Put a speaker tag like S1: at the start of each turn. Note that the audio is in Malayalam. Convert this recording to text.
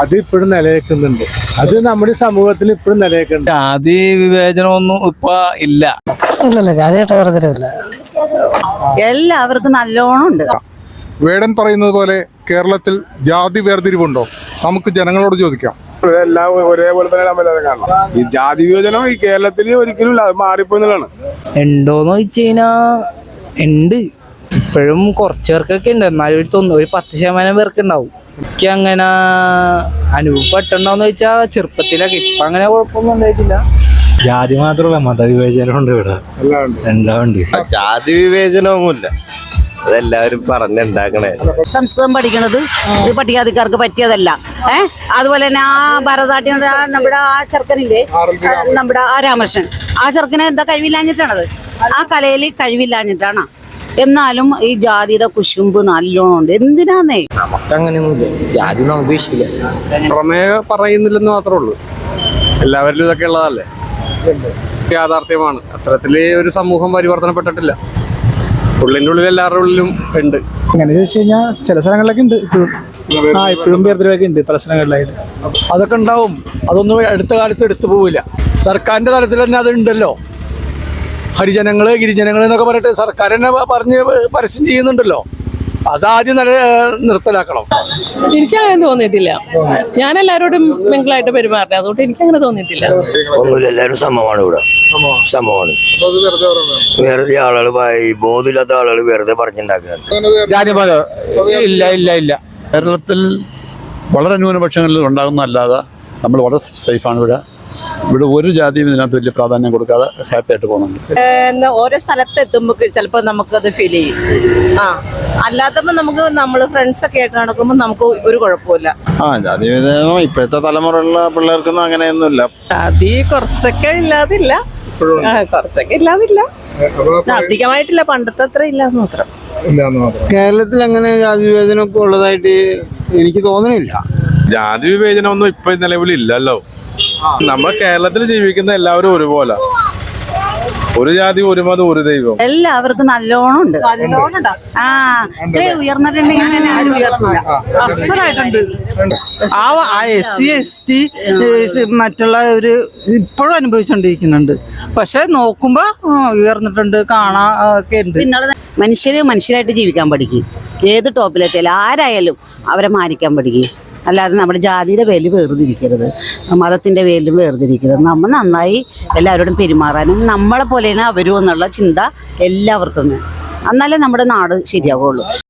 S1: അത് ഇപ്പോഴും നിലനിൽക്കുന്നുണ്ട്. അത് നമ്മുടെ സമൂഹത്തിൽ ഇപ്പോഴും നിലനിൽക്കുന്നുണ്ട്.
S2: ജാതി വിവേചനമൊന്നും ഇപ്പൊ ഇല്ല.
S3: എല്ലാവർക്കും നല്ലോണം ഉണ്ട്.
S4: വേടൻ പറയുന്നത് പോലെ കേരളത്തിൽ ജാതി വേർതിരിവുണ്ടോ? നമുക്ക് ജനങ്ങളോട് ചോദിക്കാം.
S1: എല്ലാം ഒരേപോലെ തന്നെ കാണണം ഈ ജാതി വിഭജനം ഈ കേരളത്തിൽ ഒരിക്കലും ഇല്ല അത് മാറിപ്പോയെന്നുള്ളതാണ്
S5: ഉണ്ടോന്ന് ചോദിച്ചു കഴിഞ്ഞാ ഉണ്ട്. ഇപ്പോഴും കുറച്ച് പേർക്കൊക്കെ ഉണ്ട്. എന്നാലും ഒരു തൊണ്ണൂറ് ഒരു പത്ത് ശതമാനം പേർക്ക് ഉണ്ടാവും. എനിക്ക് അങ്ങനെ അനുഭവപ്പെട്ടുണ്ടോന്ന് ചോദിച്ചാൽ ചെറുപ്പത്തിലൊക്കെ. ഇപ്പൊ അങ്ങനെ കുഴപ്പമൊന്നും ഉണ്ടായിട്ടില്ല.
S6: ജാതി മാത്രമല്ല മതവിവേചനം ഉണ്ട് ഇവിടെ. എല്ലാം ഉണ്ട്
S7: ജാതി വിവേചനമൊന്നുമില്ല. അതെല്ലാവരും പറഞ്ഞുണ്ടാക്കണേ
S3: സംസ്കൃതം പഠിക്കണത് ഒരു പട്ടികാതിക്കാർക്ക് പറ്റിയതല്ല. ഏ? അതുപോലെ തന്നെ ആ ഭരതനാട്യം നമ്മുടെ ആ ചെറുക്കനില്ലേ? നമ്മുടെ ആ രാമകൃഷ്ണൻ. ആ ചെറുക്കന് എന്താ കഴിവില്ലാഞ്ഞിട്ടാണത്? ആ കലയിൽ കഴിവില്ലാഞ്ഞിട്ടാണ്? എന്നാലും ഈ ജാതിയുടെ കുശുമ്പ് നല്ലോണം ഉണ്ട്. എന്തിനാന്നേ?
S1: പുറമേ പറയുന്നില്ലെന്ന് മാത്രമേ ഉള്ളൂ. എല്ലാവരിലും ഇതൊക്കെ ഉള്ളതല്ലേ? യാഥാർത്ഥ്യമാണ്. അത്തരത്തിൽ ഒരു സമൂഹം പരിവർത്തനപ്പെട്ടിട്ടില്ല. ഉള്ളിന്റെ ഉള്ളിൽ എല്ലാവരുടെ ഉള്ളിലും ഉണ്ട്.
S8: അങ്ങനെ ചോദിച്ചു കഴിഞ്ഞാൽ ചില സ്ഥലങ്ങളിലൊക്കെ ഉണ്ട്. ഇപ്പോഴും ആ ഇപ്പോഴും വേർതിരിവൊക്കെ ഉണ്ട് പല സ്ഥലങ്ങളിലായിട്ട്
S2: അതൊക്കെ ഉണ്ടാവും. അതൊന്നും അടുത്ത കാലത്ത് എടുത്തു പോവില്ല. സർക്കാരിന്റെ തലത്തിൽ തന്നെ അത് ഉണ്ടല്ലോ. ഹരിജനങ്ങൾ ഗിരിജനങ്ങൾ എന്നൊക്കെ പറഞ്ഞിട്ട് സർക്കാർ തന്നെ പറഞ്ഞ് പരസ്യം ചെയ്യുന്നുണ്ടല്ലോ. അതാദ്യം നല്ല നിർത്തലാക്കണം.
S9: എനിക്കങ്ങനെ തോന്നിയിട്ടില്ല. ഞാൻ എല്ലാവരോടും മിങ്കിളായിട്ട് പെരുമാറില്ല അതുകൊണ്ട് എനിക്കങ്ങനെ തോന്നിയിട്ടില്ല.
S7: ഒന്നുമില്ല എല്ലാവരും സമമാണ് ഇവിടെ. സമമാണ്. വെറുതെ ആളുകൾ ബോധമില്ലാത്ത ആളുകൾ വെറുതെ
S4: പറഞ്ഞിട്ടുണ്ടാക്കുന്നത്
S6: ഇല്ല ഇല്ല ഇല്ല.
S2: കേരളത്തിൽ വളരെ ന്യൂനപക്ഷങ്ങളിൽ ഉണ്ടാകുന്നതല്ലാതെ നമ്മൾ വളരെ സേഫാണ് ഇവിടെ. ഇവിടെ ഒരു ജാതിയും ഇതിനകത്ത് വലിയ പ്രാധാന്യം കൊടുക്കാതെ ഹാപ്പി ആയിട്ട് പോകുന്നുണ്ട്.
S9: ഓരോ സ്ഥലത്ത് എത്തുമ്പോൾ ചിലപ്പോൾ അത് ഫീൽ ചെയ്യും. ആ അല്ലാത്തപ്പോൾ നമുക്ക് നമ്മൾ ഫ്രണ്ട്സ് ഒക്കെ ആയിട്ട് നടക്കുമ്പോൾ നമുക്ക് ഒരു കുഴപ്പമില്ല
S6: ആ ജാതി വിവേചനം ഇപ്പോഴത്തെ തലമുറയുള്ള പിള്ളേർക്കൊന്നും അങ്ങനെയൊന്നുമില്ല.
S9: ജാതി കുറച്ചൊക്കെ ഇല്ലാതില്ല. കുറച്ചൊക്കെ ഇല്ലാതില്ല. അധികമായിട്ടില്ല പണ്ടത്തെ അത്ര ഇല്ലാന്ന് മാത്രം.
S6: കേരളത്തിൽ അങ്ങനെ ജാതി വിവേചനം ഒക്കെ ഉള്ളതായിട്ട് എനിക്ക് തോന്നുന്നില്ല
S1: ജാതി വിവേചനം ഒന്നും ഇപ്പൊ നിലവിലില്ലല്ലോ. നമ്മൾ കേരളത്തിൽ ജീവിക്കുന്ന എല്ലാവരും ഒരുപോലെ. ഒരു ജാതി ഒരു മതം ഒരു ദൈവം.
S3: എല്ലാവർക്കും നല്ലോണം ഉണ്ട് ആ ഉയർന്നിട്ടുണ്ടെങ്കിൽ തന്നെ ആരും ഉയർന്നില്ല
S5: അസലായിട്ടുണ്ട്. ആ എസ് സി എസ് ടി മറ്റുള്ള ഒരു ഇപ്പോഴും അനുഭവിച്ചുകൊണ്ടിരിക്കുന്നുണ്ട് പക്ഷെ നോക്കുമ്പോ ഉയർന്നിട്ടുണ്ട് കാണാ ഒക്കെ ഉണ്ട്.
S3: മനുഷ്യര് മനുഷ്യരായിട്ട് ജീവിക്കാൻ പഠിക്കും. ഏത് ടോപ്പിലെത്തിയാലും ആരായാലും അവരെ മാനിക്കാൻ പഠിക്കും. അല്ലാതെ നമ്മുടെ ജാതിയുടെ പേരിൽ വേർതിരിക്കരുത്. മതത്തിന്റെ പേരിലും വേർതിരിക്കരുത്. നമ്മൾ നന്നായി എല്ലാവരോടും പെരുമാറാനും നമ്മളെ പോലെയാണ് അവരും എന്നുള്ള ചിന്ത എല്ലാവർക്കും. എന്നാലേ നമ്മുടെ നാട് ശരിയാവുള്ളൂ.